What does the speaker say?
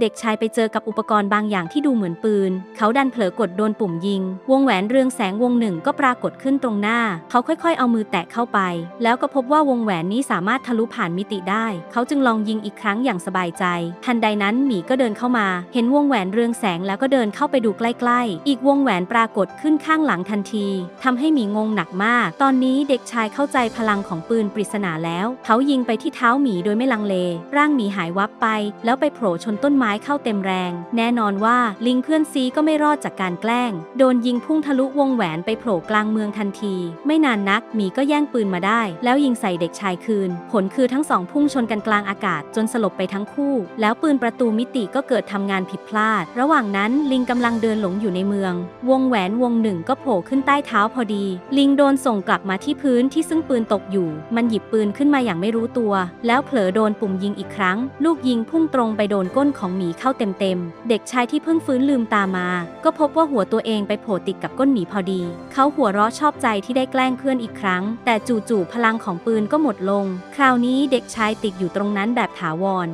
เด็กชายไปเจอกับอุปกรณ์บางอย่างที่ดูเหมือนปืน เขาดันเผลอกดโดนปุ่มยิง วงแหวนเรืองแสงวงหนึ่งก็ปรากฏขึ้นตรงหน้า เขาค่อยๆ เอามือแตะเข้าไป แล้วก็พบว่าวงแหวนนี้สามารถทะลุผ่านมิติได้ เขาจึงลองยิงอีกครั้งอย่างสบายใจ ทันใดนั้นหมีก็เดินเข้ามา เห็นวงแหวนเรืองแสงแล้วก็เดินเข้าไปดูใกล้ๆ อีกวงแหวนปรากฏขึ้นข้างหลังทันทีทำให้หมีงงหนักมาก ตอนนี้เด็กชายเข้าใจพลังของปืนปริศนาแล้ว เขายิงไปที่เท้าหมีโดยไม่ลังเล ร่างหมีหายวับไป แล้วไปโผล่ชนต้นไม้ม้เข้าเต็มแรง แน่นอนว่าลิงเพื่อนซีก็ไม่รอดจากการแกล้ง โดนยิงพุ่งทะลุวงแหวนไปโผล่กลางเมืองทันที ไม่นานนักหมีก็แย่งปืนมาได้ แล้วยิงใส่เด็กชายคืน ผลคือทั้งสองพุ่งชนกันกลางอากาศจนสลบไปทั้งคู่ แล้วปืนประตูมิติก็เกิดทำงานผิดพลาด ระหว่างนั้นลิงกำลังเดินหลงอยู่ในเมือง วงแหวนวงหนึ่งก็โผล่ขึ้นใต้เท้าพอดี ลิงโดนส่งกลับมาที่พื้นที่ซึ่งปืนตกอยู่ มันหยิบปืนขึ้นมาอย่างไม่รู้ตัว แล้วเผลอโดนปุ่มยิงอีกครั้ง ลูกยิงพุ่งตรงไปโดนก้นของหมีเข้าเต็มๆ เด็กชายที่เพิ่งฟื้นลืมตามา ก็พบว่าหัวตัวเองไปโผล่ติดกับก้นหมีพอดี เขาหัวเราะชอบใจที่ได้แกล้งเพื่อนอีกครั้ง แต่จู่ๆพลังของปืนก็หมดลง คราวนี้เด็กชายติดอยู่ตรงนั้นแบบถาวร